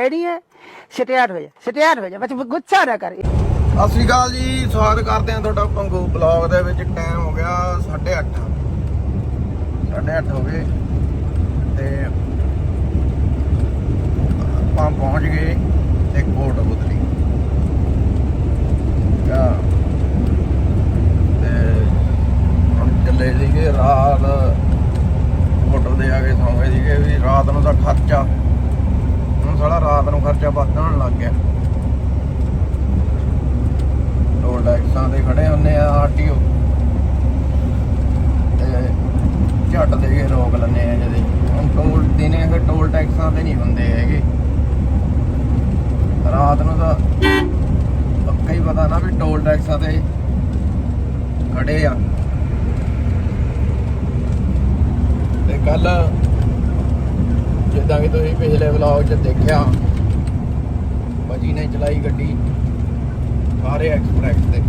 Ready ਹੈ। Start ਹੋ ਜਾ ਸਟਾਰਟ ਹੋ ਜਾ ਬਸ ਗੁੱਸਾ ਨਾ ਕਰ। ਸਤਿ ਸ਼੍ਰੀ ਅਕਾਲ ਜੀ, ਸਵਾਗਤ ਕਰਦੇ ਹਾਂ ਤੁਹਾਡਾ ਪੰਗੂ ਬਲੌਗ ਦੇ ਵਿੱਚ। ਟਾਈਮ ਹੋ ਗਿਆ 8:30 8:30 ਹੋ ਗਏ ਤੇ ਆਪਾਂ ਪਹੁੰਚ ਗਏ ਤੇ ਕੋਟ ਬੁਦਲੀ ਆ ਤੇ ਹੁਣ ਚੱਲੇ ਸੀਗੇ ਰਾਤ। ਹੋਟਲ ਦੇ ਆ ਕੇ ਸੌਂ ਗਏ ਸੀਗੇ ਵੀ ਰਾਤ ਨੂੰ ਤਾਂ ਖਰਚਾ ਸਾਲਾ ਰਾਤ ਨੂੰ ਖਰਚਾ ਵਧਣ ਲੱਗ ਗਿਆ। ਟੋਲ ਟੈਕਸਾਂ ਤੇ ਖੜੇ ਹੁੰਨੇ ਆ ਆਰਟੀਓ ਤੇ ਝੱਟ ਦੇ ਕੇ ਰੋਕ ਲੈਂਦੇ ਆ ਜਦੇ। ਹੁਣ ਟੋਲ ਦਿਨੇ ਫਿਰ ਟੋਲ ਟੈਕਸਾਂ ਤੇ ਨਹੀਂ ਹੁੰਦੇ ਹੈਗੇ। ਰਾਤ ਨੂੰ ਤਾਂ ਪੱਕਾ ਹੀ ਪਤਾ ਨਾ ਵੀ ਟੋਲ ਟੈਕਸਾਂ ਤੇ ਖੜੇ ਆ। ਤੇ ਕੱਲ ਜਿੱਦਾਂ ਕਿ ਤੁਸੀਂ ਪਿਛਲੇ ਵਲੌਗ 'ਚ ਦੇਖਿਆ, ਭਾਜੀ ਨੇ ਚਲਾਈ ਗੱਡੀ ਸਾਰੇ ਐਕਸਪ੍ਰੈਸ ਤੇ।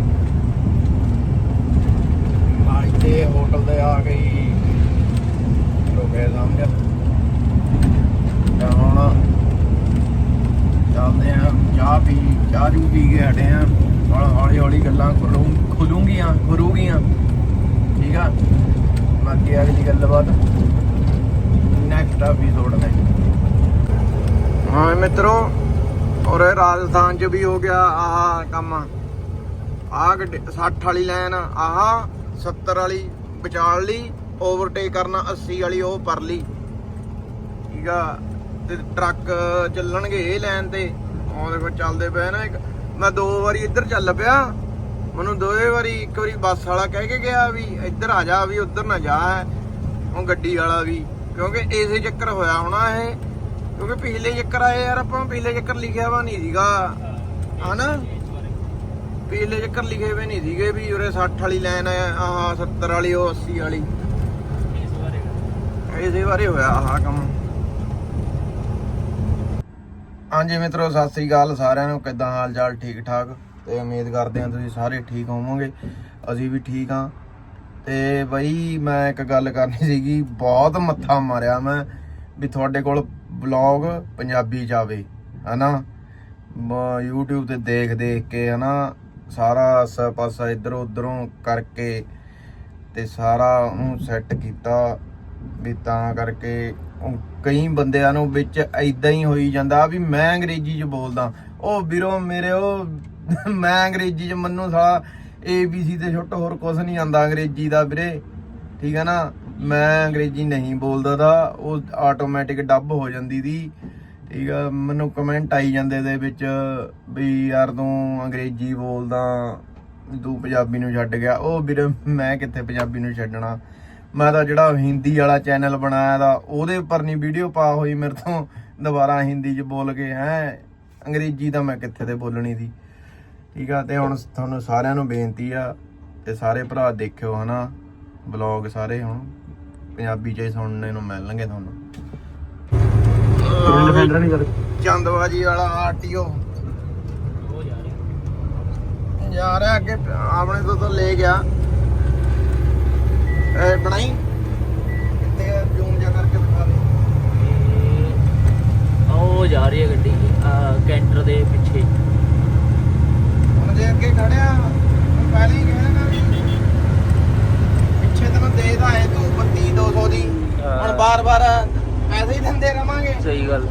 ਅੱਜ ਤੇ ਹੋਟਲ 'ਤੇ ਆ ਗਈ, ਰੁਕੇ ਸਮਝ ਤਾਂ ਹੁਣ ਚੱਲਦੇ ਆ, ਚਾਹ ਪੀ, ਚਾਹ ਜੂ ਪੀ ਕੇ ਹਟੇ ਆ। ਹੌਲੀ ਹੌਲੀ ਗੱਲਾਂ ਖੁੱਲੂ ਖੁੱਲੂਗੀਆਂ, ਖੁਰੂਗੀਆਂ। ਠੀਕ ਆ? ਬਾਕੀ ਅਗਲੀ ਗੱਲਬਾਤ। ਨੈਕਸਟ ਐਪੀਸੋਡ ਵਿੱਚ ਹਾਂ ਮਿੱਤਰੋ, ਔਰ ਰਾਜਸਥਾਨ ਚ ਵੀ ਹੋ ਗਿਆ ਆਹ ਕੰਮ। ਆਹ ਗੱਡੀ 60 ਵਾਲੀ ਲਾਈਨ ਆਹ 70 ਵਾਲੀ ਵਿਚਾਲ ਲਈ ਓਵਰਟੇਕ ਕਰਨਾ 80 ਵਾਲੀ, ਉਹ ਪਰ ਠੀਕ ਆ, ਤੇ ਟਰੱਕ ਚੱਲਣਗੇ ਇਹ ਲਾਈਨ ਤੇ। ਉਹ ਫਿਰ ਚੱਲਦੇ ਪਏ ਨਾ ਇੱਕ। ਮੈਂ ਦੋ ਵਾਰੀ ਇੱਧਰ ਚੱਲ ਪਿਆ। ਮੈਨੂੰ ਦੋਏ ਵਾਰੀ, ਇੱਕ ਵਾਰੀ ਬੱਸ ਵਾਲਾ ਕਹਿ ਕੇ ਗਿਆ ਵੀ ਇੱਧਰ ਆ ਜਾ, ਵੀ ਉੱਧਰ ਨਾ ਜਾ। ਉਹ ਗੱਡੀ ਵਾਲਾ ਵੀ। ਕਿਉਂਕਿ ਇਸੇ ਚੱਕਰ ਹੋਇਆ ਹੋਣਾ ਇਹ। ਕਿਉਂਕਿ ਪਿਛਲੇ ਚੱਕਰ ਆਏ ਯਾਰ ਆਪਾਂ, ਪਿਛਲੇ ਚੱਕਰ ਲਿਖਿਆ ਵਾ ਨਹੀਂ ਸੀਗਾ। ਹਨਾ? ਪਿਛਲੇ ਚੱਕਰ ਲਿਖੇ ਹੋਏ ਨਹੀਂ ਸੀਗੇ ਵੀ ਉਰੇ 60 ਵਾਲੀ ਲਾਈਨ ਆ, ਆਹ 70 ਵਾਲੀ, ਉਹ 80 ਵਾਲੀ। ਇਸੇ ਬਾਰੇ ਹੋਇਆ ਆਹ ਕੰਮ। ਹਾਂਜੀ ਮਿੱਤਰੋ, ਸਤਿ ਸ੍ਰੀ ਅਕਾਲ ਸਾਰਿਆਂ ਨੂੰ। ਕਿੱਦਾਂ ਹਾਲ ਚਾਲ ਠੀਕ ਠਾਕ ਤੇ ਉਮੀਦ ਕਰਦੇ ਹਾਂ ਤੁਸੀਂ ਸਾਰੇ ਠੀਕ ਹੋਵੋਗੇ। ਅਸੀਂ ਵੀ ਠੀਕ ਹਾਂ। ਤੇ ਬਈ ਮੈਂ ਇੱਕ ਗੱਲ ਕਰਨੀ ਸੀਗੀ, ਬਹੁਤ ਮੱਥਾ ਮਾਰਿਆ ਮੈਂ ਵੀ ਤੁਹਾਡੇ ਕੋਲ ਬਲੌਗ ਪੰਜਾਬੀ ਜਾਵੇ ਆਵੇ ਹਨਾ? ਮ- YouTube ਤੇ ਦੇਖ ਦੇਖ ਕੇ, ਹਨਾ? ਸਾਰਾ ਆਸਾ ਪਾਸਾ ਇਧਰ ਉਧਰੋਂ ਕਰਕੇ ਤੇ ਸਾਰਾ ਉਹਨੂੰ ਸੈੱਟ ਕੀਤਾ ਵੀ ਤਾਂ ਕਰਕੇ ਕਈ ਬੰਦਿਆਂ ਨੂੰ ਵਿੱਚ ਐਦਾਂ ਹੀ ਹੋਈ ਜਾਂਦਾ ਵੀ ਮੈਂ ਅੰਗਰੇਜ਼ੀ ਚ ਬੋਲਦਾ। ਉਹ ਵੀਰੋ ਮੇਰੇ ਉਹ, ਮੈਂ ਅੰਗਰੇਜ਼ੀ ਚ ਮੰਨੂ ਸਾਲਾ ਏ ਬੀ ਸੀ ਤੇ ਛੁੱਟ, ਹੋਰ ਕੁਝ ਨਹੀਂ ਆਂਦਾ ਅੰਗਰੇਜ਼ੀ ਦਾ ਵੀਰੇ। ਠੀਕ ਹੈ ਨਾ? ਮੈਂ ਅੰਗਰੇਜ਼ੀ ਨਹੀਂ ਬੋਲਦਾ ਦਾ ਉਹ ਆਟੋਮੈਟਿਕ ਡੱਬ ਹੋ ਜਾਂਦੀ ਦੀ ਠੀਕ ਆ, ਮੈਨੂੰ ਕਮੈਂਟ ਆਈ ਜਾਂਦੇ ਦੇ ਵਿੱਚ ਵੀ ਯਾਰ ਤੂੰ ਅੰਗਰੇਜ਼ੀ ਬੋਲਦਾ, ਤੂੰ ਪੰਜਾਬੀ ਨੂੰ ਛੱਡ ਗਿਆ। ਉਹ ਵੀਰੇ, ਮੈਂ ਕਿੱਥੇ ਪੰਜਾਬੀ ਨੂੰ ਛੱਡਣਾ? ਮੈਂ ਤਾਂ ਜਿਹੜਾ ਹਿੰਦੀ ਵਾਲਾ ਚੈਨਲ ਬਣਾਇਆ ਦਾ ਉਹਦੇ ਉੱਪਰ ਨਹੀਂ ਵੀਡੀਓ ਪਾ ਹੋਈ ਮੇਰੇ ਤੋਂ। ਦੁਬਾਰਾ ਹਿੰਦੀ 'ਚ ਬੋਲ ਕੇ, ਹੈ? ਅੰਗਰੇਜ਼ੀ ਤਾਂ ਮੈਂ ਕਿੱਥੇ ਤੇ ਬੋਲਣੀ ਸੀ ਠੀਕ ਆ ਤੇ ਹੁਣ ਤੁਹਾਨੂੰ ਸਾਰਿਆਂ ਨੂੰ ਬੇਨਤੀ ਆ ਤੇ ਸਾਰੇ ਭਰਾ ਦੇਖਿਓ ਹਨਾ ਵਲੌਗ ਸਾਰੇ ਹੁਣ ਪੰਜਾਬੀ 'ਚ ਹੀ ਸੁਣਨੇ ਨੂੰ ਮਿਲਣਗੇ ਤੁਹਾਨੂੰ। ਚੰਦਵਾਜੀ ਵਾਲਾ ਆਰਟੀਓ। ਜਾ ਰਿਹਾ ਅੱਗੇ ਆਪਣੇ ਤੋਂ ਤਾਂ ਲੈ ਗਿਆ। ਇਹ ਬਣਾਈ ਕਿੱਥੇ ਜੂਮ ਜਾ ਕਰਕੇ ਦਿਖਾ ਦੇ ਉਹ ਜਾ ਰਹੀ ਹੈ ਗੱਡੀ ਆ ਕੈਂਟਰ ਦੇ ਪਿੱਛੇ ਹੁਣ ਜੇ ਅੱਗੇ ਖੜਿਆ ਹੁਣ ਪਹਿਲਾਂ ਹੀ ਕਹਿਣਾ ਨਾ ਵੀ ਪਿੱਛੇ ਤੈਨੂੰ ਦੇਦਾ ਹੈ ਤੂੰ 32 200 ਦੀ ਹਾਂ। ਹੁਣ ਬਾਰ-ਬਾਰ ਪੈਸੇ ਹੀ ਦਿੰਦੇ ਰਵਾਂਗੇ ਸਹੀ ਗੱਲ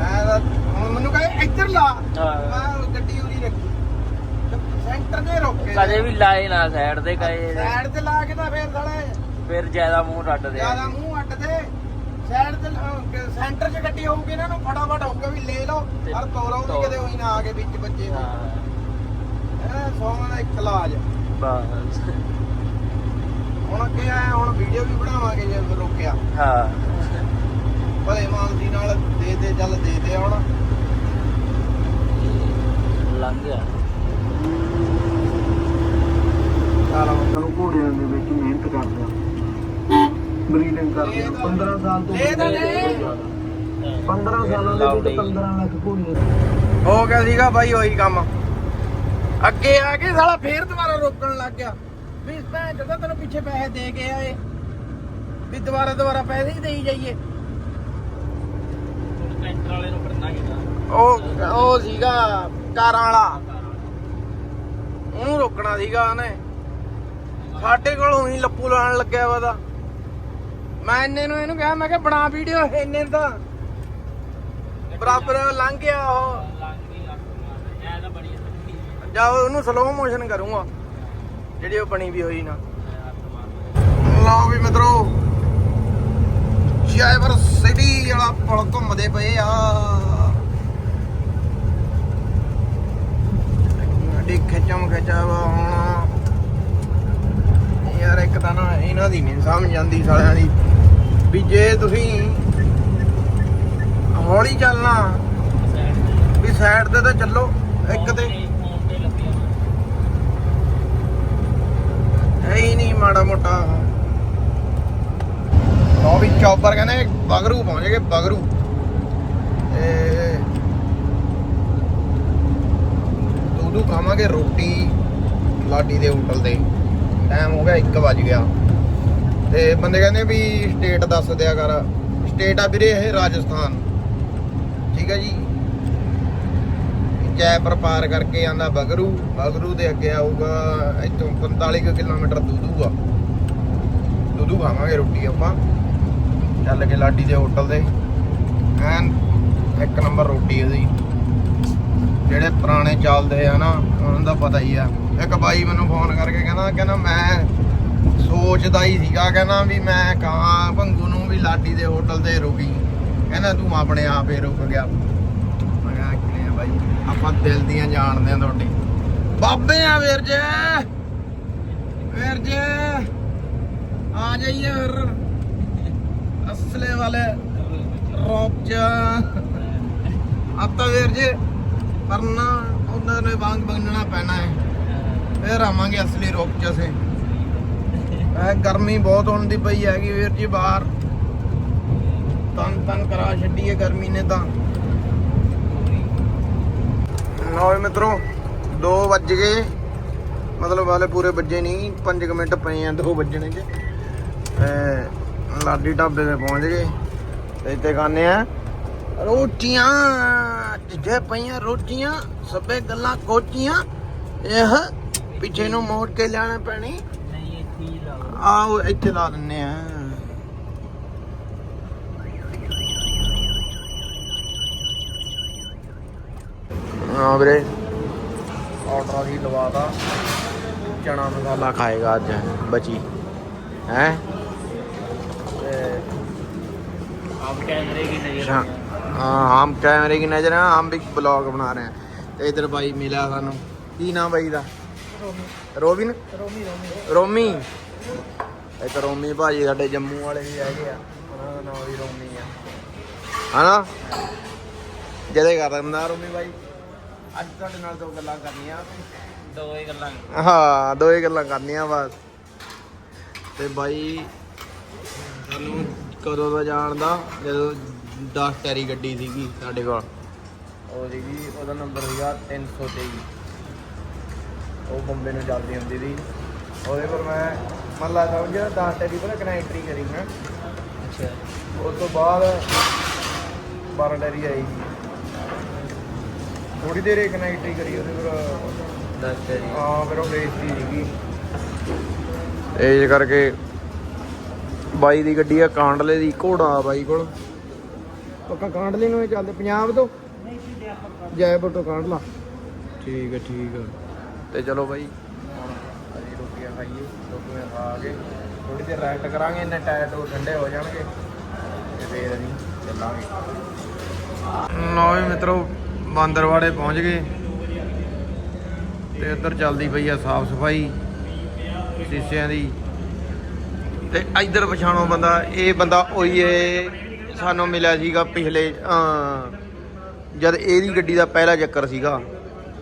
ਐ ਤਾਂ ਹੁਣ ਮੈਨੂੰ ਕਹੇ ਇੱਧਰ ਲਾ ਹਾਂ। ਮੈਂ ਗੱਡੀ ਉਰੀ ਰੱਖੀ ਸੈਂਟਰ ਤੇ ਰੋਕੇ ਕਦੇ ਵੀ ਲਾਏ ਨਾ ਸਾਈਡ ਤੇ ਕਹੇ ਸਾਈਡ ਤੇ ਲਾ ਕੇ ਤਾਂ ਫੇਰ ਸਾਲੇ ਫਿਰ ਜ਼ਿਆਦਾ ਮੂੰਹ ਰੱਟਦੇ ਜ਼ਿਆਦਾ ਮੂੰਹ ਅੱਡ ਤੇ ਸਾਈਡ ਤੇ ਲਾ- ਸੈਂਟਰ 'ਚ ਗੱਡੀ ਹੋਊਗੀ ਇਹਨਾਂ ਨੂੰ ਫਟਾਫਟ ਹੋਊਗਾ ਵੀ ਲੈ ਲਓ। ਤੇ ਪਰ ਤੋਰੋ ਵੀ ਤੋਰ। ਕਿਤੇ ਨਾ ਆ ਕੇ ਵਿੱਚ ਬੱਚੇ ਹਾਂ। ਇਹ ਸੌਣ ਦਾ ਇੱਕ ਇਲਾਜ ਬਸ। ਹੁਣ ਅੱਗੇ ਆਇਆ ਹੁਣ ਵੀਡੀਓ ਵੀ ਬਣਾਵਾਂਗੇ ਜੇ ਰੋਕਿਆ। ਹਾਂ। ਭਲੇ ਮਾਨਸੀ ਨਾਲ ਦੇ ਦੇ ਚੱਲ ਦੇ ਦੇ ਹੁਣ। ਲੰਘ ਗਿਆ। ਚੱਲ ਤੁਹਾਨੂੰ ਘੋੜਿਆਂ ਦੇ ਵਿੱਚ ਮਿਹਨਤ ਕਰਦੇ ਆ। ਬਰੀਡਿੰਗ ਕਰਦੇ ਆ। 15 ਸਾਲ ਤੋਂ ਲੈ ਤਾਂ ਲੈ 15 ਸਾਲਾਂ ਦੇ ਵਿੱਚ 15 ਲੱਖ ਘੋੜੀਆਂ ਹੋ ਗਿਆ ਸੀਗਾ ਬਾਈ ਉਹੀ ਕੰਮ। ਅੱਗੇ ਆ ਕੇ ਸਾਲਾ ਫੇਰ ਦੁਬਾਰਾ ਰੋਕਣ ਲੱਗ ਗਿਆ। ਵੀ ਭੈਣ ਜਦੋਂ ਤੈਨੂੰ ਪਿੱਛੇ ਪੈਸੇ ਦੇ ਕੇ ਆਏ ਵੀ ਦੁਬਾਰਾ ਦੁਬਾਰਾ ਪੈਸੇ ਹੀ ਦੇਈ ਜਾਈਏ। ਕੈਂਟਰ ਵਾਲੇ ਨੂੰ ਪੜਨਾ ਹੈਗਾ ਉਹ ਉਹ ਸੀਗਾ ਕਾਰਾਂ ਵਾਲਾ। ਉਹਨੂੰ ਰੋਕਣਾ ਸੀਗਾ ਉਹਨੇ। ਸਾਡੇ ਕੋਲ ਉਹੀ ਲੱਪੂ ਲਾਣ ਲੱਗਿਆ ਵਾ ਦਾ ਮੈਂ ਇੰਨੇ ਨੂੰ ਇਹਨੂੰ ਕਿਹਾ, ਮੈਂ ਕਿਹਾ ਬਣਾ ਵੀਡੀਓ ਇੰਨੇ ਨੂੰ ਬਰਾਬਰ ਲੰਘ ਗਿਆ ਉਹ। ਜਾ ਉਹਨੂੰ ਸਲੋ ਮੋਸ਼ਨ ਕਰੂੰਗਾ, ਜਿਹੜੀ ਉਹ ਬਣੀ ਵੀ ਹੋਈ ਨਾ। ਹੱਥ ਲਓ ਵੀ ਮਿੱਤਰੋ ਜੈਵਰ ਸਿਟੀ ਵਾਲਾ ਪੁਲ ਘੁੰਮਦੇ ਪਏ ਆ। ਗੱਡੀ ਖਿੱਚਮ ਖਿਚਾਵਾ ਹੁਣ। ਯਾਰ ਇੱਕ ਤਾਂ ਨਾ ਇਹਨਾਂ ਦੀ ਨਹੀਂ ਸਮਝ ਆਉਂਦੀ ਸਾਲਿਆਂ ਦੀ। ਵੀ ਜੇ ਤੁਸੀਂ ਹੌਲੀ ਚੱਲਣਾ, ਵੀ ਸਾਈਡ ਤੇ ਤਾਂ ਚੱਲੋ, ਇੱਕ ਤੇ ਫੋਨ ਨਹੀਂ ਮਾੜਾ ਮੋਟਾ। ਲਓ ਵੀ ਚੌਪਰ ਕਹਿੰਦੇ ਬਗਰੂ ਪਹੁੰਚ ਗਏ, ਬਗਰੂ। ਤੇ ਦੂਦੂ ਖਾਵਾਂਗੇ ਰੋਟੀ, ਲਾਡੀ ਦੇ ਹੋਟਲ ਤੇ। ਟਾਈਮ ਹੋ ਗਿਆ 1 ਵਜ ਗਿਆ। ਤੇ ਬੰਦੇ ਕਹਿੰਦੇ ਵੀ ਸਟੇਟ ਦੱਸ ਦਿਆ ਕਰ। ਸਟੇਟ ਆ ਵੀਰੇ ਇਹ ਰਾਜਸਥਾਨ। ਠੀਕ ਹੈ ਜੀ। ਜੈਪੁਰ ਪਾਰ ਕਰਕੇ ਆਂਦਾ ਬਗਰੂ। ਬਗਰੂ ਦੇ ਅੱਗੇ ਆਊਗਾ, ਇੱਥੋਂ 45 ਕੁ ਕਿਲੋਮੀਟਰ ਦੂਦੂ ਆ। ਦੂਦੂ ਖਾਵਾਂਗੇ ਰੋਟੀ ਆਪਾਂ। ਚੱਲ ਕੇ ਲਾਡੀ ਦੇ ਹੋਟਲ ਦੇ ਐਨ ਇੱਕ ਨੰਬਰ ਰੋਟੀ ਉਹਦੀ। ਜਿਹੜੇ ਪੁਰਾਣੇ ਚੱਲਦੇ ਆ ਨਾ, ਉਹਨਾਂ ਦਾ ਪਤਾ ਹੀ ਆ। ਇੱਕ ਬਾਈ ਮੈਨੂੰ ਫੋਨ ਕਰਕੇ ਕਹਿੰਦਾ ਕਹਿੰਦਾ ਮੈਂ ਸੋਚਦਾ ਹੀ ਸੀਗਾ, ਕਹਿੰਦਾ ਵੀ ਮੈਂ ਕਾਂ ਭੰਗੂ ਨੂੰ ਵੀ ਲਾਡੀ ਦੇ ਹੋਟਲ ਤੇ ਰੁਕੀ। ਕਹਿੰਦਾ ਤੂੰ ਆਪਣੇ ਆਪ ਹੀ ਰੁਕ ਗਿਆ। ਮੈਂ ਕਿਹਾ ਕਿਵੇਂ ਬਾਈ? ਆਪਾਂ ਦਿਲ ਦੀਆਂ ਜਾਣਦੇ ਆ ਤੁਹਾਡੀ। ਬਾਬੇ ਆ ਵੀਰ ਜੇ। ਵੀਰ ਜੇ, ਆ ਜਾਈਏ ਫਿਰ। ਅਸਲੇ ਵਾਲੇ ਰੋਕ ਜਾ ਆਤਾ ਵੀਰ ਜੇ ਪਰਨਾ ਉਹਨਾਂ ਨੇ ਵਾਂਗ ਬੰਨਣਾ ਪੈਣਾ ਹੈ। ਫਿਰ ਆਵਾਂਗੇ ਅਸਲੀ ਰੋਕ ਚ ਅਸੀਂ। ਐ ਗਰਮੀ ਬਹੁਤ ਹੋਣ ਦੀ ਪਈ ਹੈਗੀ ਵੀਰ ਜੀ ਬਾਹਰ। ਤਨ ਤਨ ਕਰਾ ਛੱਡੀ ਹੈ ਗਰਮੀ ਨੇ ਤਾਂ। ਲਓ ਮਿੱਤਰੋ 2 ਵੱਜ ਗਏ। ਮਤਲਬ ਹਾਲੇ ਪੂਰੇ ਵੱਜੇ ਨਹੀਂ 5 ਮਿੰਟ ਪਏ ਆ 2 ਵੱਜਣੇ ਚ ਤੇ ਲਾਡੀ ਢਾਬੇ ਤੇ ਪਹੁੰਚ ਗਏ। ਇੱਥੇ ਖਾਣੇ ਆ ਰੋਟੀਆਂ, ਜਿੱਥੇ ਪਈਆਂ ਰੋਟੀਆਂ, ਸਭੇ ਗੱਲਾਂ ਕੋਚੀਆਂ। ਇਹ ਪਿੱਛੇ ਨੂੰ ਮੋੜ ਕੇ ਲੈਣਾ ਪੈਣੀ? ਨਹੀਂ ਇੱਥੇ ਲਾ ਦਿੰਨੇ ਆ। ਆ ਵੀਰੇ। ਆਰਡਰ ਦੀ ਲਵਾਤਾ ਚਣਾ ਮਸਾਲਾ ਖਾਏਗਾ ਅੱਜ ਬਚੀ। ਹੈ? ਆਪ ਕੈਮਰੇ ਕੀ ਨਜ਼ਰ ਹਾਂ ਹਮ ਕੈਮਰੇ ਕੀ ਨਜ਼ਰ ਹਾਂ ਹਮ ਵੀ ਬਲੌਗ ਬਣਾ ਰਹੇ ਹਾਂ ਤੇ ਇਧਰ ਬਾਈ ਮਿਲਿਆ ਸਾਨੂੰ। ਕੀ ਨਾਮ ਬਾਈ ਦਾ? ਰੋਬਿਨ ਰੋਮੀ ਰੋਮੀ। ਰੋਮੀ? ਇੱਕ ਰੋਮੀ ਭਾਜੀ ਸਾਡੇ ਜੰਮੂ ਵਾਲੇ ਵੀ ਹੈਗੇ ਆ। ਉਹਨਾਂ ਦਾ ਨਾਮ ਵੀ ਰੋਮੀ ਆ। ਹਨਾ? ਜਦੇ ਕਰ ਦਿੰਦਾ ਰੋਮੀ ਬਾਈ ਅੱਜ ਤੁਹਾਡੇ ਨਾਲ ਦੋ ਗੱਲਾਂ ਕਰਨੀਆਂ। ਦੋ ਹੀ ਗੱਲਾਂ ਹਾਂ ਦੋ ਹੀ ਗੱਲਾਂ ਕਰਨੀਆਂ ਬਸ। ਤੇ ਬਾਈ ਸਾਨੂੰ ਕਦੋਂ ਦਾ ਜਾਣਦਾ ਜਦੋਂ 10 ਟੈਰੀ ਗੱਡੀ ਸੀਗੀ ਸਾਡੇ ਕੋਲ। ਉਹ ਸੀਗੀ ਉਹਦਾ ਨੰਬਰ ਸੀਗਾ 323 ਉਹ ਬੰਬੇ ਨੂੰ ਚੱਲਦੀ ਹੁੰਦੀ ਸੀ। ਉਹਦੇ ਪਰ ਮੈਂ ਮੱਲਾ ਸਮਝਿਆ 10 ਟੈਰੀ ਪਰ ਕਨੈਕਟਰੀ ਕਰੀ ਮੈਂ ਅੱਛਾ। ਉਸ ਤੋਂ ਬਾਅਦ 12 ਟੈਰੀ ਆਈ ਥੋੜੀ ਦੇਰ ਕਨੈਕਟਰੀ ਕਰੀ ਉਹਦੇ ਪਰ ਦੱਸ ਤੇਰੀ ਹਾਂ ਫਿਰ ਉਹ ਬੇਇੱਜ਼ਤੀ ਸੀਗੀ। ਇਹ ਕਰਕੇ ਬਾਈ ਦੀ ਗੱਡੀ ਆ ਕਾਂਡਲੇ ਦੀ ਘੋੜਾ ਆ ਬਾਈ ਕੋਲ। ਪੱਕਾ ਕਾਂਡਲੇ ਨੂੰ ਹੀ ਚੱਲਦੇ ਪੰਜਾਬ ਤੋਂ? ਜੈਪੁਰ ਤੋਂ ਕਾਂਡਲਾ। ਠੀਕ ਹੈ ਠੀਕ ਹੈ ਤੇ ਚਲੋ ਬਾਈ। ਹੁਣ ਅਸੀਂ ਰੋਟੀਆਂ ਖਾਈਏ ਰੋਟੀਆਂ ਖਾ ਕੇ ਥੋੜੀ ਦੇਰ ਰੈਸਟ ਕਰਾਂਗੇ ਇੰਨੇ ਟਾਇਰ ਟੂ ਠੰਡੇ ਹੋ ਜਾਣਗੇ ਤੇ ਫੇਰ ਅਸੀਂ ਚੱਲਾਂਗੇ। ਲਓ ਵੀ ਮਿੱਤਰੋ ਬਾਂਦਰਵਾੜੇ ਪਹੁੰਚ ਗਏ। ਤੇ ਇੱਧਰ ਚੱਲਦੀ ਪਈ ਆ ਸਾਫ਼ ਸਫ਼ਾਈ ਸ਼ੀਸ਼ਿਆਂ ਦੀ। ਤੇ ਇੱਧਰ ਪਛਾਣੋ ਬੰਦਾ ਇਹ ਬੰਦਾ ਉਹੀ ਏ ਸਾਨੂੰ ਮਿਲਿਆ ਸੀਗਾ ਪਿਛਲੇ ਜਦ ਇਹਦੀ ਗੱਡੀ ਦਾ ਪਹਿਲਾ ਚੱਕਰ ਸੀਗਾ।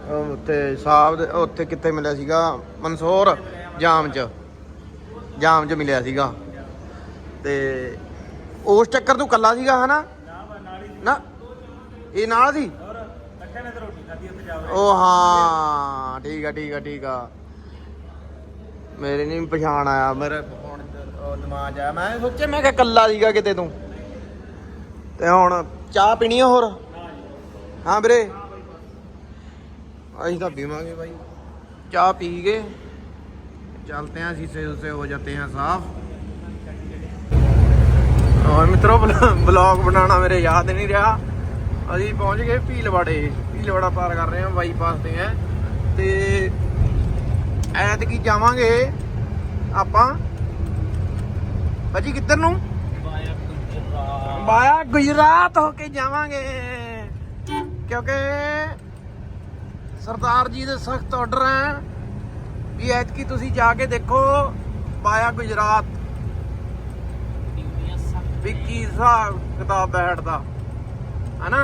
ਉੱਥੇ ਸਾਹਿਬ ਦੇ ਉੱਥੇ ਕਿੱਥੇ ਮਿਲਿਆ ਸੀਗਾ? ਮਨਸੂਰ ਜਾਮ 'ਚ। ਜਾਮ 'ਚ ਮਿਲਿਆ ਸੀਗਾ। ਤੇ ਉਸ ਚੱਕਰ ਤੋਂ ਕੱਲਾ ਸੀਗਾ, ਹਨਾ? ਨਾ, ਇਹ ਨਾਲ ਸੀ? ਉਹ ਹਾਂ, ਠੀਕ ਆ ਠੀਕ ਆ ਠੀਕ ਆ। ਮੇਰੇ ਨਹੀਂ ਪਛਾਣ ਆਇਆ। ਮੇਰੇ ਫੋਨ ਦਿਮਾਗ 'ਚ ਮੈਂ ਸੋਚਿਆ, ਮੈਂ ਕਿਹਾ ਕੱਲਾ ਸੀਗਾ ਕਿਤੇ ਤੂੰ। ਤੇ ਹੁਣ ਚਾਹ ਪੀਣੀ ਹੋਰ? ਹਾਂ ਵੀਰੇ। ਅਸੀਂ ਤਾਂ ਪੀਵਾਂਗੇ ਬਾਈ। ਚਾਹ ਪੀ ਗਏ ਚਲਤੇ ਹਾਂ, ਸੀਸੇ ਉਸੇ ਹੋ ਜਾਂਦੇ ਹਾਂ ਸਾਫ਼। ਔਰ ਮਿੱਤਰੋ ਬਲੌਗ ਬਣਾਉਣਾ ਮੇਰੇ ਯਾਦ ਨਹੀਂ ਰਿਹਾ। ਅਸੀਂ ਪਹੁੰਚ ਗਏ ਭੀਲਵਾੜੇ। ਭੀਲਵਾੜਾ ਪਾਰ ਕਰ ਰਹੇ ਹਾਂ ਬਾਈਪਾਸ ਤੇ ਹੈ। ਤੇ ਐਤਕੀ ਜਾਵਾਂਗੇ ਆਪਾਂ। ਭਾਜੀ, ਕਿੱਧਰ ਨੂੰ? ਬਾਇਆ ਗੁਜਰਾਤ ਹੋ ਕੇ ਜਾਵਾਂਗੇ। ਕਿਉਂਕਿ ਸਰਦਾਰ ਜੀ ਦੇ ਸਖਤ ਆਰਡਰ ਹੈ ਵੀ ਐਤਕੀ ਤੁਸੀਂ ਜਾ ਕੇ ਦੇਖੋ ਬਾਇਆ ਗੁਜਰਾਤ। ਡਿਊਟੀਆਂ ਸਖਤ ਵੀ ਕੀ ਹਿਸਾਬ ਕਿਤਾਬ ਬੈਠਦਾ ਹਨਾ?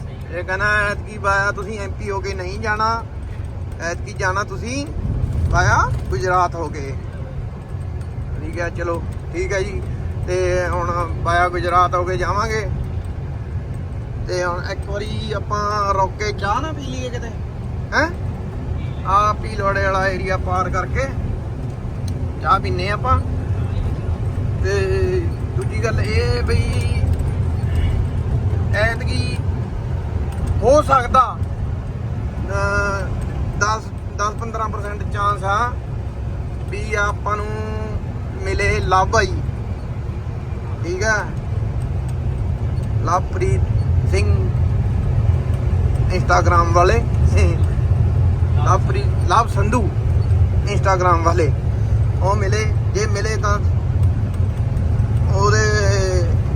ਸਹੀ ਇਹ ਕਹਿੰਦਾ ਐਤਕੀ ਬਾਇਆ ਤੁਸੀਂ ਐਮਪੀ ਹੋ ਕੇ ਨਹੀਂ ਜਾਣਾ। ਐਤਕੀ ਜਾਣਾ ਤੁਸੀਂ ਬਾਇਆ ਗੁਜਰਾਤ ਹੋ ਕੇ। ਠੀਕ ਹੈ, ਚਲੋ ਠੀਕ ਹੈ ਜੀ। ਤੇ ਹੁਣ ਬਾਇਆ ਗੁਜਰਾਤ ਹੋ ਕੇ ਜਾਵਾਂਗੇ। ਤੇ ਹੁਣ, ਇੱਕ ਵਾਰੀ ਆਪਾਂ ਰੋਕੇ ਚਾਹ ਨਾ ਪੀ ਲਈਏ ਕਿਤੇ, ਹੈ? ਆ ਪੀਲਵਾੜੇ ਵਾਲਾ ਏਰੀਆ ਪਾਰ ਕਰਕੇ ਚਾਹ ਪੀਨੇ ਆਪਾਂ। ਤੇ ਦੂਜੀ ਗੱਲ ਇਹ ਬਈ, ਐਤਕੀ ਹੋ ਸਕਦਾ 10 10 15% ਚਾਂਸ ਆ ਵੀ ਆਪਾਂ ਨੂੰ ਮਿਲੇ ਲਵ ਆਈ ਠੀਕ ਹੈ ਲਵਪ੍ਰੀਤ ਸਿੰਘ ਇੰਸਟਾਗ੍ਰਾਮ ਵਾਲੇ ਲਵਪ੍ਰੀਤ ਲਵ ਸੰਧੂ ਇੰਸਟਾਗ੍ਰਾਮ ਵਾਲੇ। ਉਹ ਮਿਲੇ, ਜੇ ਮਿਲੇ ਤਾਂ ਉਹਦੇ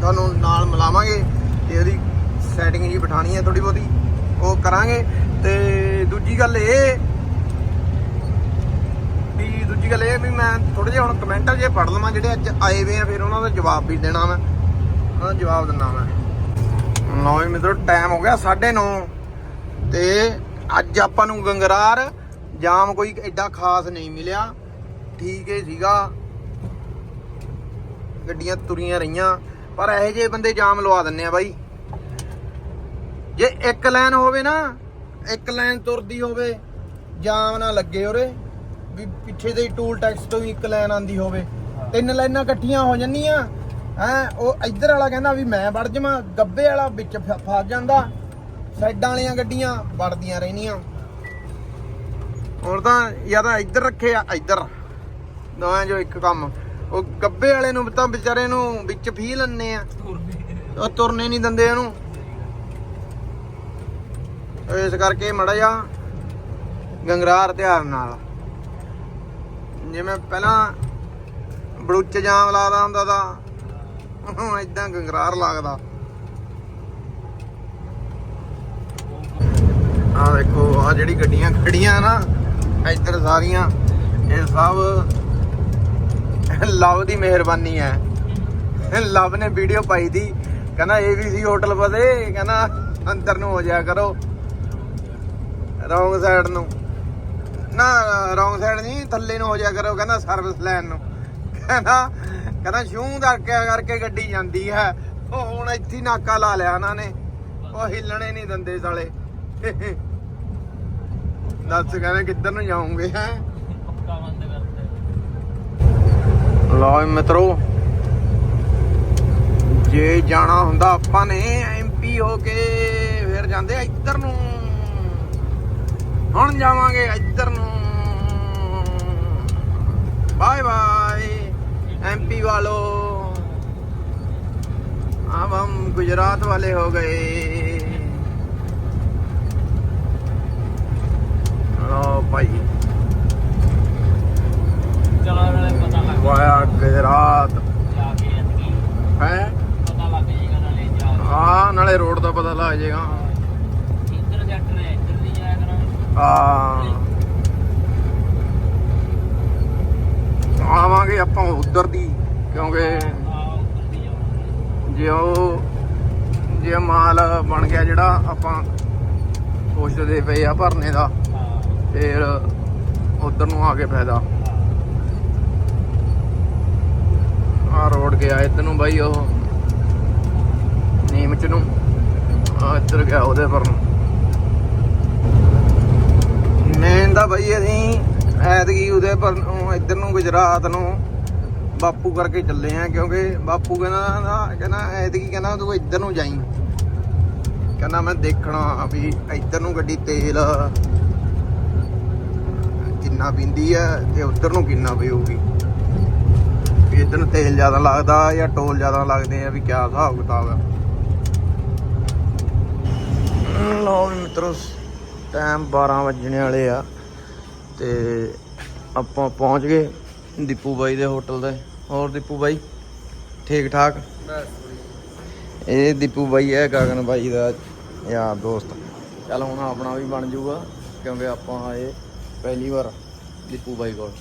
ਤੁਹਾਨੂੰ ਨਾਲ ਮਿਲਾਵਾਂਗੇ ਤੇ ਉਹਦੀ ਸੈਟਿੰਗ ਜੀ ਬਿਠਾਣੀ ਹੈ ਥੋੜੀ ਬਹੁਤੀ, ਉਹ ਕਰਾਂਗੇ। ਤੇ ਦੂਜੀ ਗੱਲ ਇਹ ਵੀ ਦੂਜੀ ਗੱਲ ਇਹ ਵੀ ਮੈਂ ਥੋੜੇ ਜਿਹਾ ਹੁਣ ਕਮੈਂਟਾਂ ਜੇ ਪੜ ਲਵਾਂ, ਜਿਹੜੇ ਅੱਜ ਆਏ ਵੇ ਆ, ਫਿਰ ਉਹਨਾਂ ਦਾ ਜਵਾਬ ਵੀ ਦੇਣਾ ਮੈਂ। ਉਹਨਾਂ ਦਾ ਜਵਾਬ ਦਿੰਦਾ ਮੈਂ। ਲਓ ਜੀ ਮਿੱਤਰੋ ਟਾਈਮ ਹੋ ਗਿਆ 9:30 ਤੇ ਅੱਜ ਆਪਾਂ ਨੂੰ ਗੰਗਰਾਰ ਜਾਮ ਕੋਈ ਐਡਾ ਖਾਸ ਨਹੀਂ ਮਿਲਿਆ। ਠੀਕ ਹੀ ਸੀਗਾ। ਗੱਡੀਆਂ ਤੁਰੀਆਂ ਰਹੀਆਂ ਪਰ ਇਹੋ ਜਿਹੇ ਬੰਦੇ ਜਾਮ ਲਵਾ ਦਿੰਨੇ ਆ ਬਾਈ। ਜੇ ਇੱਕ ਲਾਈਨ ਹੋਵੇ ਨਾ ਇੱਕ ਲਾਈਨ ਤੁਰਦੀ ਹੋਵੇ ਜਾਮ ਨਾ ਲੱਗੇ ਉਰੇ। ਵੀ ਪਿੱਛੇ ਦੇ ਟੂਲ ਟੈਕਸ ਤੋਂ ਵੀ ਇੱਕ ਲਾਈਨ ਆਂਦੀ ਹੋਵੇ। ਤਿੰਨ ਲਾਈਨਾਂ ਇਕੱਠੀਆਂ ਹੋ ਜੰਨੀਆਂ ਹੈ, ਉਹ ਇੱਧਰ ਵਾਲਾ ਕਹਿੰਦਾ ਵੀ ਮੈਂ ਵੜ ਜਾਵਾਂ, ਗੱਬੇ ਵਾਲਾ ਵਿੱਚ ਫ- ਫਸ ਜਾਂਦਾ। ਸਾਈਡਾਂ ਵਾਲੀਆਂ ਗੱਡੀਆਂ ਵੜਦੀਆਂ ਰਹਿਣੀਆਂ ਹੋਰ ਤਾਂ ਯਾਰ ਤਾਂ ਇੱਧਰ ਰੱਖੇ ਆ, ਇੱਧਰ। ਦੋਵੇਂ ਜੋ ਇੱਕ ਕੰਮ। ਉਹ ਗੱਬੇ ਵਾਲੇ ਨੂੰ ਤਾਂ ਵਿਚਾਰੇ ਨੂੰ ਵਿੱਚ ਫੀ ਲੈਣੇ ਆ। ਉਹ ਤੁਰਨੇ ਨਹੀਂ ਦਿੰਦੇ ਇਹਨੂੰ ਇਸ ਕਰਕੇ ਮੜਾ ਜਾ ਗੰਗਰਾਰ ਧਿਆਨ ਨਾਲ। ਜਿਵੇਂ ਪਹਿਲਾਂ ਬੜੂਚ ਜਾਮ ਲਾਦਾ ਹੁੰਦਾ ਤਾਂ ਹੁਣ ਗੰਗਰਾਰ ਲੱਗਦਾ। ਆ ਦੇਖੋ ਆ ਜਿਹੜੀ ਗੱਡੀਆਂ ਖੜੀਆਂ ਨਾ, ਇੱਧਰ ਸਾਰੀਆਂ, ਇਹ ਸਭ ਲਵ ਦੀ ਮਿਹਰਬਾਨੀ ਹੈ। ਲਵ ਨੇ ਵੀਡੀਓ ਪਾਈ ਦੀ, ਕਹਿੰਦਾ ਏਬੀਸੀ ਹੋਟਲ ਪਤੇ ਕਹਿੰਦਾ ਅੰਦਰ ਨੂੰ ਹੋ ਜਾਇਆ ਕਰੋ। ਰੌਂਗ ਸਾਈਡ ਨੂੰ। ਨਾ ਰੌਂਗ ਸਾਈਡ ਨਹੀਂ, ਥੱਲੇ ਨੂੰ ਹੋ ਜਾਇਆ ਕਰੋ, ਕਹਿੰਦਾ ਸਰਵਿਸ ਲੈਣ ਨੂੰ। ਕਹਿੰਦਾ ਕਹਿੰਦਾ ਸ਼ੂ ਕਰਕੇ ਕਰਕੇ ਗੱਡੀ ਜਾਂਦੀ ਹੈ। ਉਹ ਹੁਣ ਇੱਥੇ ਨਾਕਾ ਲਾ ਲਿਆ ਉਹਨਾਂ ਨੇ। ਉਹ ਹਿੱਲਣੇ ਨਹੀਂ ਦਿੰਦੇ ਸਾਲੇ। ਦੱਸ ਕਹਿੰਦੇ ਕਿੱਧਰ ਨੂੰ ਜਾਓਗੇ ਹੈ? ਪੱਕਾ ਬੰਦ ਕਰਦੇ। ਲਓ ਮਿੱਤਰੋ ਜੇ ਜਾਣਾ ਹੁੰਦਾ ਆਪਾਂ ਨੇ ਐਮਪੀ ਹੋ ਕੇ ਫਿਰ ਜਾਂਦੇ ਇੱਧਰ ਨੂੰ। ਹੁਣ ਜਾਵਾਂਗੇ ਇੱਧਰ ਨੂੰ। गुजरात वाले हो गए लो भाई ਚਲੋ ਨਾਲੇ ਪਤਾ ਲੱਗ वाया गुजरात ਜਾ ਕੇ ਐਤਕੀ है ਪਤਾ ਲੱਗ ਜਾਏਗਾ ਨਾਲੇ ਜਾ ਕੇ ਹਾਂ ਨਾਲੇ ਰੋਡ ਦਾ ਪਤਾ ਲੱਗ ਜਾਏਗਾ ਇੱਧਰ ਜੱਟ ਨੇ ਇੱਧਰ ਨਹੀਂ ਜਾਇਆ ਕਰਾਂਗੇ ਆ ਆਵਾਂਗੇ ਆਪਾਂ ਉਧਰ ਦੀ ਕਿਉਂਕਿ ਆ ਉੱਧਰ ਦੀ ਜਾਵਾਂਗੇ ਜੇ ਉਹ ਜੇ ਮਾਲ ਬਣ ਗਿਆ ਜਿਹੜਾ ਆਪਾਂ ਸੋਚਦੇ ਪਏ ਆ ਭਰਨੇ ਦਾ ਹਾਂ ਫਿਰ ਉਧਰ ਨੂੰ ਆ ਕੇ ਫਾਇਦਾ। ਆ ਰੋਡ ਗਿਆ ਇੱਧਰ ਨੂੰ ਬਾਈ, ਉਹ ਨੀਮਚ ਨੂੰ। ਆ ਇੱਧਰ ਗਿਆ ਉਹਦੇ ਪਰ ਨੂੰ। ਮੇਨ ਤਾਂ ਬਾਈ ਅਸੀਂ ਐਤਕੀ ਉਹਦੇ ਪਰ ਨੂੰ, ਇੱਧਰ ਨੂੰ, ਗੁਜਰਾਤ ਨੂੰ ਬਾਪੂ ਕਰਕੇ ਚੱਲੇ ਆ, ਕਿਉਂਕਿ ਬਾਪੂ ਕਹਿੰਦਾ ਨਾ, ਕਹਿੰਦਾ ਐਤਕੀ ਕਹਿੰਦਾ ਤੂੰ ਇੱਧਰ ਨੂੰ ਜਾਈ। ਕਹਿੰਦਾ ਮੈਂ ਦੇਖਣਾ ਵੀ ਇੱਧਰ ਨੂੰ ਗੱਡੀ ਤੇਲ ਕਿੰਨਾ ਪੀਂਦੀ ਆ ਤੇ ਉੱਧਰ ਨੂੰ ਕਿੰਨਾ ਪੀਊਗੀ। ਵੀ ਇੱਧਰ ਨੂੰ ਤੇਲ ਜ਼ਿਆਦਾ ਲੱਗਦਾ ਜਾਂ ਟੋਲ ਜ਼ਿਆਦਾ ਲੱਗਦੇ ਆ, ਵੀ ਕਿਆ ਹਿਸਾਬ ਕਿਤਾਬ ਆ। ਲਓ ਮਿੱਤਰੋ ਟਾਈਮ 12 ਵੱਜਣੇ ਵਾਲੇ ਆ ਤੇ ਆਪਾਂ ਪਹੁੰਚ ਗਏ। ਦੀਪੂ ਬਾਈ ਦੇ ਹੋਟਲ ਦੇ। ਹੋਰ ਦੀਪੂ ਬਾਈ ਠੀਕ ਠਾਕ? ਇਹ ਦੀਪੂ ਬਾਈ ਹੈ ਗਗਨ ਬਾਈ ਦਾ ਯਾਰ ਦੋਸਤ। ਚੱਲ ਹੁਣ ਆਪਣਾ ਵੀ ਬਣ ਜਾਊਗਾ ਕਿਉਂਕਿ ਆਪਾਂ ਆਏ ਪਹਿਲੀ ਵਾਰ ਦੀਪੂ ਬਾਈ ਕੋਲ।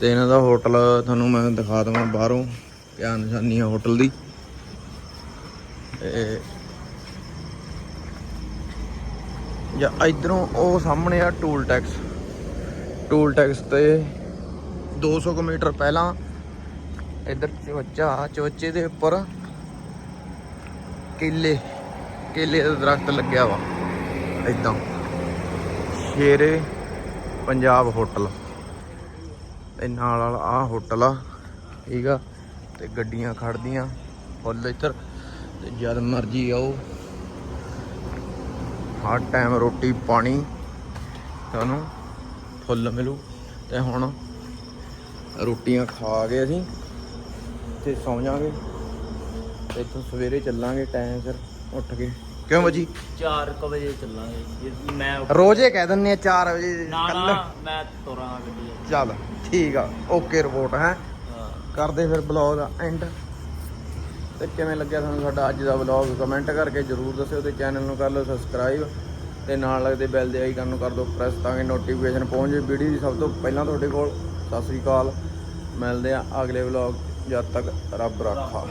ਤੇ ਇਹਨਾਂ ਦਾ ਹੋਟਲ ਤੁਹਾਨੂੰ ਮੈਂ ਦਿਖਾ ਦਵਾਂ ਬਾਹਰੋਂ ਕਿਆ ਨਿਸ਼ਾਨੀ ਹੈ ਹੋਟਲ ਦੀ। ਤੇ ਜਾਂ ਇਧਰੋਂ ਉਹ ਸਾਹਮਣੇ ਆ ਟੂਲ ਟੈਕਸ। ਟੂਲ ਟੈਕਸ ਤੇ 200 ਕੁ ਮੀਟਰ ਪਹਿਲਾਂ ਇਧਰ ਚੋਚਾ, ਚੋਚੇ ਦੇ ਉੱਪਰ ਕੇਲੇ ਕੇਲੇ ਦਾ ਦਰਖਤ ਲੱਗਿਆ ਵਾ, ਇਦਾਂ। ਸ਼ੇਰੇ ਪੰਜਾਬ ਹੋਟਲ। ਤੇ ਨਾਲ ਵਾਲਾ ਆ ਹੋਟਲ ਆ, ਠੀਕ ਆ, ਤੇ ਗੱਡੀਆਂ ਖੜਦੀਆਂ, ਫੁੱਲ ਇੱਧਰ, ਤੇ ਜਦ ਮਰਜ਼ੀ ਆਓ। ਹਰ ਟਾਈਮ ਰੋਟੀ, ਪਾਣੀ, ਤੁਹਾਨੂੰ ਫੁੱਲ ਮਿਲੂ। ਤੇ ਹੁਣ ਰੋਟੀਆਂ ਖਾ ਕੇ ਅਸੀਂ ਤੇ ਸੌਂ ਜਾਾਂਗੇ ਤੇ ਇੱਥੋਂ ਸਵੇਰੇ ਚੱਲਾਂਗੇ ਟਾਈਮ ਸਿਰ ਉੱਠ ਕੇ। ਕਿਉਂ ਬਾਜੀ? 4 ਵਜੇ ਚੱਲਾਂਗੇ। ਮੈਂ ਰੋਜ਼ੇ ਕਹਿ ਦਿੰਨੇ ਆ 4 ਵਜੇ ਨਾ ਮੈਂ ਤੁਰਾਂ ਗੱਡੀ। ਚੱਲ ਠੀਕ ਆ ਓਕੇ ਰਿਪੋਰਟ ਹੈ। ਕਰਦੇ ਫਿਰ ਬਲੌਗ ਦਾ ਐਂਡ। ਤੇ ਕਿਵੇਂ ਲੱਗਿਆ ਤੁਹਾਨੂੰ ਸਾਡਾ ਅੱਜ ਦਾ ਬਲੌਗ ਕਮੈਂਟ ਕਰਕੇ ਜਰੂਰ ਦੱਸਿਓ ਤੇ ਚੈਨਲ ਨੂੰ ਕਰ ਲਓ ਸਬਸਕ੍ਰਾਈਬ। ਤੇ ਨਾਲ ਲੱਗਦੇ ਬੈਲ ਦੇ ਆਈਕਨ ਨੂੰ ਕਰ ਦਿਓ ਪ੍ਰੈਸ ਤਾਂ ਕਿ ਨੋਟੀਫਿਕੇਸ਼ਨ ਪਹੁੰਚ ਜੇ ਵੀਡੀਓ ਦੀ ਸਭ ਤੋਂ ਪਹਿਲਾਂ ਤੁਹਾਡੇ ਕੋਲ। ਸਤਿ ਸ੍ਰੀ ਅਕਾਲ। ਮਿਲਦੇ ਆ ਅਗਲੇ ਬਲੌਗ ਜਦ ਤੱਕ ਰੱਬ ਰੱਖਾ।